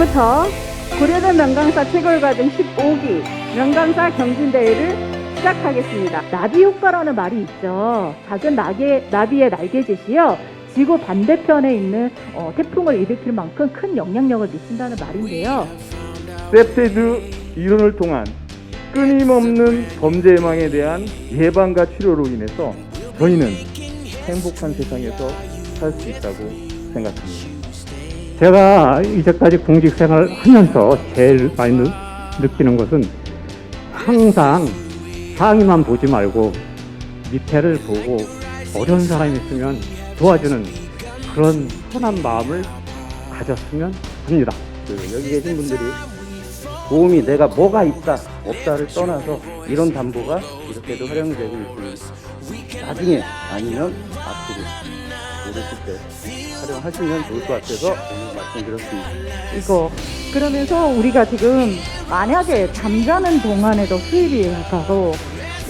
지금부터 고려대 명강사 체결과정 15기 명강사 경진대회를 시작하겠습니다. 나비 효과라는 말이 있죠. 작은 나게, 나비의 날개짓이요. 지구 반대편에 있는 어, 태풍을 일으킬 만큼 큰 영향력을 미친다는 말인데요. 셉테드 이론을 통한 끊임없는 범죄 예방에 대한 예방과 치료로 인해서 저희는 행복한 세상에서 살 수 있다고 생각합니다. 제가 이제까지 공직 생활을 하면서 제일 많이 느, 느끼는 것은 항상 상위만 보지 말고 밑에를 보고 어려운 사람이 있으면 도와주는 그런 선한 마음을 가졌으면 합니다. 그 여기 계신 분들이 도움이 내가 뭐가 있다 없다를 떠나서 이런 담보가 이렇게도 활용되고 있습니다. 나중에 아니면 앞으로 오르실 때 활용하시면 좋을 것 같아서 말씀드렸습니다. 이거 그러면서 우리가 지금 만약에 잠자는 동안에도 수입이 가고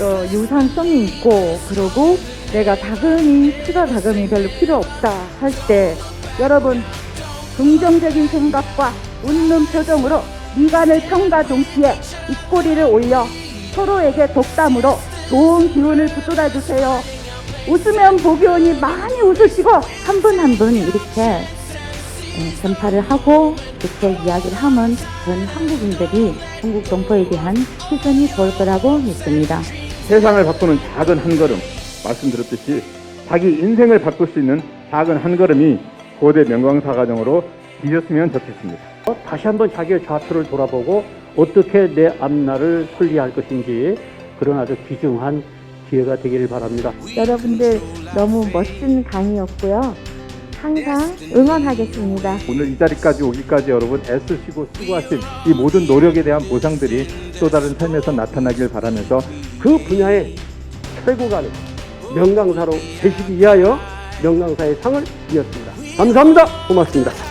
어, 유산성이 있고 그러고 내가 자금이 추가 자금이 별로 필요 없다 할 때 여러분 긍정적인 생각과 웃는 표정으로 미간을 평가 동시에 입꼬리를 올려 서로에게 독담으로 좋은 기운을 북돋아 주세요. 웃으면 복이 오니 많이 웃으시고 한 분 한 분 이렇게 예, 전파를 하고 이렇게 이야기를 하면 전 한국인들이 한국 동포에 대한 시선이 좋을 거라고 믿습니다. 세상을 바꾸는 작은 한 걸음 말씀드렸듯이 자기 인생을 바꿀 수 있는 작은 한 걸음이 고대 명광사 과정으로 뒤졌으면 좋겠습니다. 어, 다시 한번 자기의 좌표를 돌아보고 어떻게 내 앞날을 설리할 것인지 그런 아주 귀중한 기회가 되기를 바랍니다. 여러분들 너무 멋진 강의였고요. 항상 응원하겠습니다. 오늘 이 자리까지 오기까지 여러분 애쓰시고 수고하신 이 모든 노력에 대한 보상들이 또 다른 삶에서 나타나길 바라면서 그 분야의 최고가 는 명강사로 되시기 위하여 명강사의 상을 이었습니다. 감사합니다. 고맙습니다.